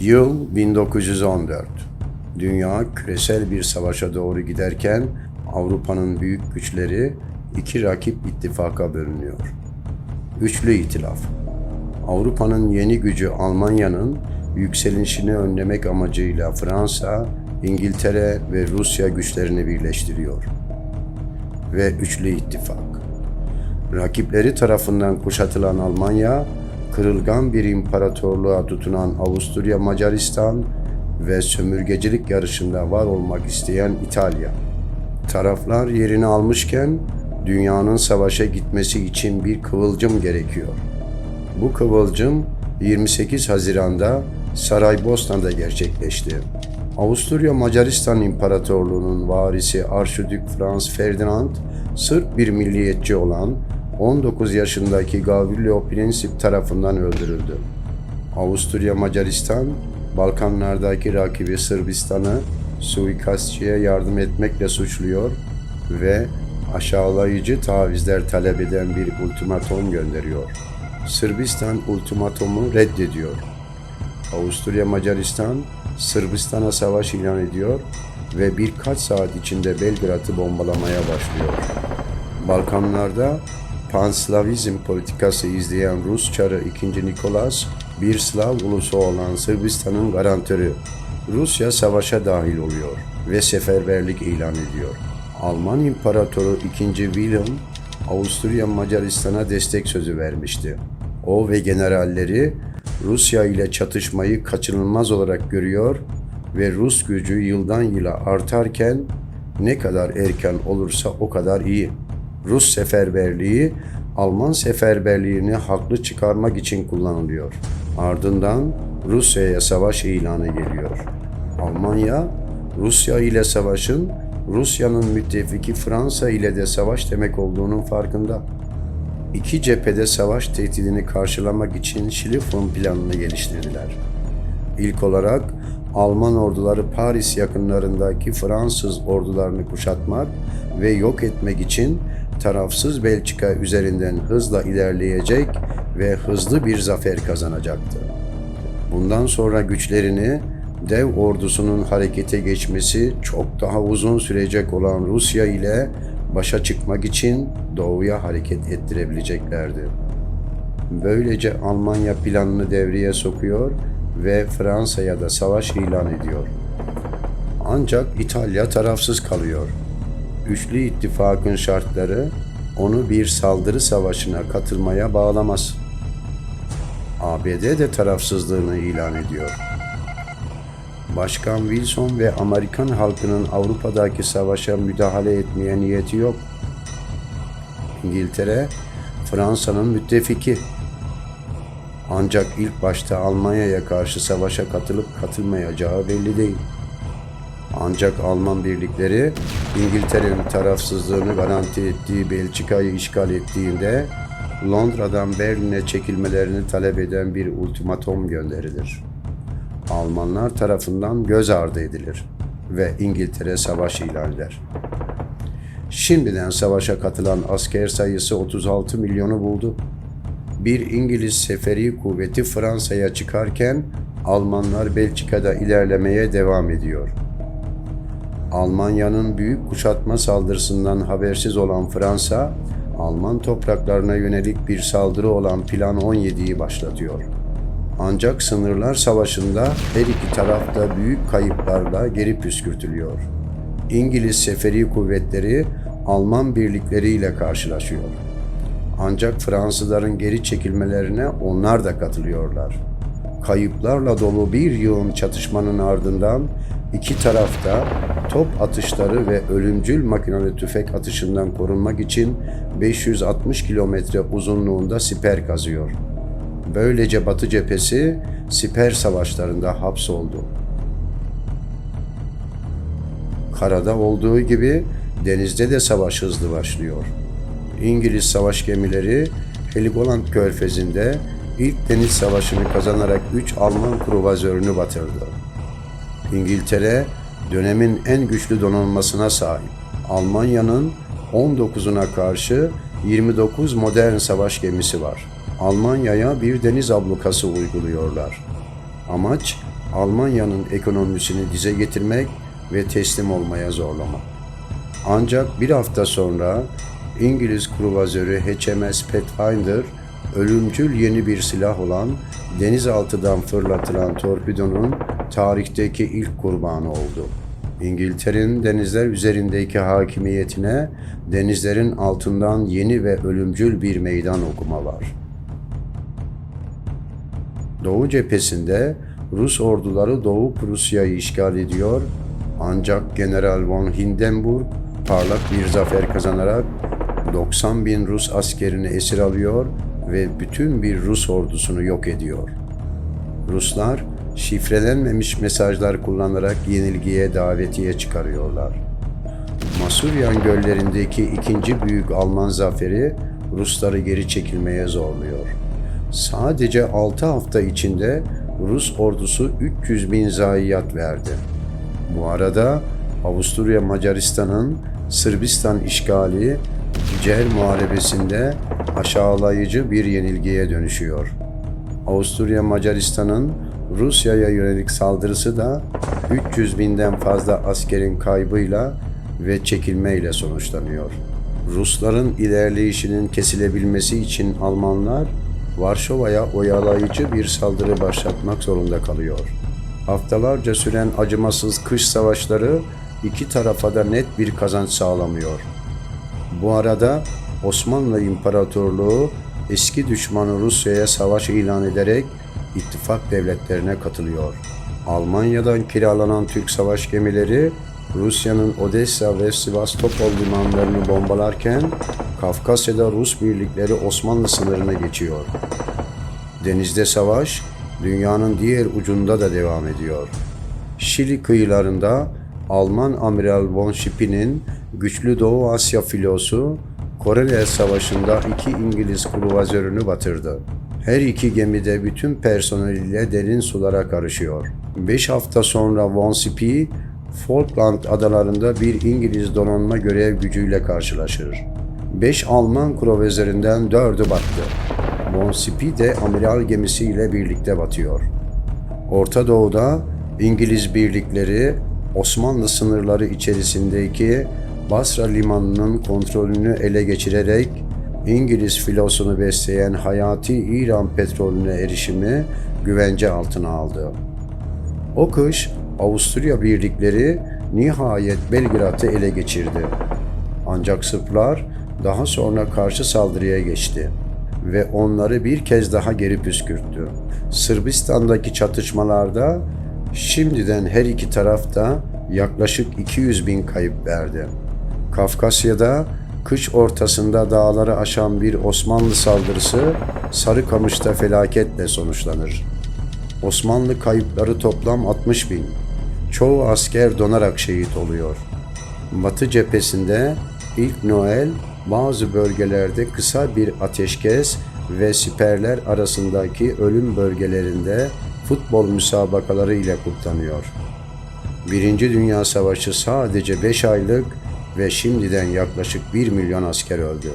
Yıl 1914. Dünya küresel bir savaşa doğru giderken Avrupa'nın büyük güçleri iki rakip ittifaka bölünüyor. Üçlü İtilaf. Avrupa'nın yeni gücü Almanya'nın yükselişini önlemek amacıyla Fransa, İngiltere ve Rusya güçlerini birleştiriyor. Ve Üçlü İttifak. Rakipleri tarafından kuşatılan Almanya, kırılgan bir imparatorluğa tutunan Avusturya Macaristan ve sömürgecilik yarışında var olmak isteyen İtalya. Taraflar yerini almışken dünyanın savaşa gitmesi için bir kıvılcım gerekiyor. Bu kıvılcım 28 Haziran'da Saraybosna'da gerçekleşti. Avusturya Macaristan İmparatorluğu'nun varisi Arşidük Franz Ferdinand, Sırp bir milliyetçi olan 19 yaşındaki Gavrilo Princip tarafından öldürüldü. Avusturya Macaristan, Balkanlardaki rakibi Sırbistan'ı suikastçıya yardım etmekle suçluyor ve aşağılayıcı tavizler talep eden bir ultimatom gönderiyor. Sırbistan ultimatomu reddediyor. Avusturya Macaristan Sırbistan'a savaş ilan ediyor ve birkaç saat içinde Belgrad'ı bombalamaya başlıyor. Balkanlarda Panslavizm politikası izleyen Rus Çarı 2. Nikolas, bir Slav ulusu olan Sırbistan'ın garantörü. Rusya savaşa dahil oluyor ve seferberlik ilan ediyor. Alman İmparatoru 2. Wilhelm, Avusturya Macaristan'a destek sözü vermişti. O ve generalleri Rusya ile çatışmayı kaçınılmaz olarak görüyor ve Rus gücü yıldan yıla artarken ne kadar erken olursa o kadar iyi. Rus seferberliği Alman seferberliğini haklı çıkarmak için kullanılıyor. Ardından Rusya'ya savaş ilanı geliyor. Almanya, Rusya ile savaşın Rusya'nın müttefiki Fransa ile de savaş demek olduğunun farkında. İki cephede savaş tehdidini karşılamak için Schlieffen planını geliştirdiler. İlk olarak Alman orduları Paris yakınlarındaki Fransız ordularını kuşatmak ve yok etmek için tarafsız Belçika üzerinden hızla ilerleyecek ve hızlı bir zafer kazanacaktı. Bundan sonra güçlerini dev ordusunun harekete geçmesi çok daha uzun sürecek olan Rusya ile başa çıkmak için doğuya hareket ettirebileceklerdi. Böylece Almanya planını devreye sokuyor ve Fransa'ya da savaş ilan ediyor. Ancak İtalya tarafsız kalıyor. Üçlü ittifakın şartları onu bir saldırı savaşına katılmaya bağlamaz. ABD de tarafsızlığını ilan ediyor. Başkan Wilson ve Amerikan halkının Avrupa'daki savaşa müdahale etmeye niyeti yok. İngiltere, Fransa'nın müttefiki. Ancak ilk başta Almanya'ya karşı savaşa katılıp katılmayacağı belli değil. Ancak Alman birlikleri İngiltere'nin tarafsızlığını garanti ettiği Belçika'yı işgal ettiğinde Londra'dan Berlin'e çekilmelerini talep eden bir ultimatom gönderilir. Almanlar tarafından göz ardı edilir ve İngiltere savaş ilan eder. Şimdiden savaşa katılan asker sayısı 36 milyonu buldu. Bir İngiliz seferi kuvveti Fransa'ya çıkarken Almanlar Belçika'da ilerlemeye devam ediyor. Almanya'nın büyük kuşatma saldırısından habersiz olan Fransa, Alman topraklarına yönelik bir saldırı olan Plan 17'yi başlatıyor. Ancak sınırlar savaşında her iki tarafta büyük kayıplarla geri püskürtülüyor. İngiliz seferi kuvvetleri Alman birlikleriyle karşılaşıyor. Ancak Fransızların geri çekilmelerine onlar da katılıyorlar. Kayıplarla dolu bir yığın çatışmanın ardından iki tarafta top atışları ve ölümcül makinalı tüfek atışından korunmak için 560 kilometre uzunluğunda siper kazıyor. Böylece Batı cephesi siper savaşlarında hapsoldu. Karada olduğu gibi denizde de savaş hızlı başlıyor. İngiliz savaş gemileri Heligoland körfezinde ilk deniz savaşını kazanarak 3 Alman kruvazörünü batırdı. İngiltere dönemin en güçlü donanmasına sahip. Almanya'nın 19'una karşı 29 modern savaş gemisi var. Almanya'ya bir deniz ablukası uyguluyorlar. Amaç Almanya'nın ekonomisini dize getirmek ve teslim olmaya zorlamak. Ancak bir hafta sonra İngiliz kruvazörü HMS Pathfinder ölümcül yeni bir silah olan denizaltıdan fırlatılan torpidonun tarihteki ilk kurbanı oldu. İngiltere'nin denizler üzerindeki hakimiyetine denizlerin altından yeni ve ölümcül bir meydan okuma var. Doğu cephesinde Rus orduları Doğu Prusya'yı işgal ediyor ancak General von Hindenburg parlak bir zafer kazanarak 90 bin Rus askerini esir alıyor ve bütün bir Rus ordusunu yok ediyor. Ruslar şifrelenmemiş mesajlar kullanarak yenilgiye davetiye çıkarıyorlar. Masuryan göllerindeki ikinci büyük Alman zaferi Rusları geri çekilmeye zorluyor. Sadece 6 hafta içinde Rus ordusu 300 bin zayiat verdi. Bu arada Avusturya Macaristan'ın Sırbistan işgali Cer Muharebesi'nde aşağılayıcı bir yenilgiye dönüşüyor. Avusturya Macaristan'ın Rusya'ya yönelik saldırısı da 300 binden fazla askerin kaybıyla ve çekilmeyle sonuçlanıyor. Rusların ilerleyişinin kesilebilmesi için Almanlar Varşova'ya oyalayıcı bir saldırı başlatmak zorunda kalıyor. Haftalarca süren acımasız kış savaşları iki tarafa da net bir kazanç sağlamıyor. Bu arada Osmanlı İmparatorluğu eski düşmanı Rusya'ya savaş ilan ederek ittifak devletlerine katılıyor. Almanya'dan kiralanan Türk savaş gemileri Rusya'nın Odessa ve Sivastopol limanlarını bombalarken Kafkasya'da Rus birlikleri Osmanlı sınırına geçiyor. Denizde savaş dünyanın diğer ucunda da devam ediyor. Şili kıyılarında Alman Amiral von Schipper'in güçlü Doğu Asya filosu Koreli Savaşı'nda iki İngiliz kruvazörünü batırdı. Her iki gemi de bütün personeliyle derin sulara karışıyor. 5 hafta sonra Von Spee, Falkland adalarında bir İngiliz donanma görev gücüyle karşılaşır. 5 Alman kruvazöründen 4'ü battı. Von Spee de amiral gemisiyle birlikte batıyor. Orta Doğu'da İngiliz birlikleri Osmanlı sınırları içerisindeki Basra limanının kontrolünü ele geçirerek İngiliz filosunu besleyen hayati İran petrolüne erişimi güvence altına aldı. O kış Avusturya birlikleri nihayet Belgrad'ı ele geçirdi. Ancak Sırplar daha sonra karşı saldırıya geçti ve onları bir kez daha geri püskürttü. Sırbistan'daki çatışmalarda şimdiden her iki taraf da yaklaşık 200 bin kayıp verdi. Kafkasya'da kış ortasında dağları aşan bir Osmanlı saldırısı Sarıkamış'ta felaketle sonuçlanır. Osmanlı kayıpları toplam 60 bin. Çoğu asker donarak şehit oluyor. Batı cephesinde ilk Noel bazı bölgelerde kısa bir ateşkes ve siperler arasındaki ölüm bölgelerinde futbol müsabakaları ile kutlanıyor. Birinci Dünya Savaşı sadece 5 aylık ve şimdiden yaklaşık 1 milyon asker öldü.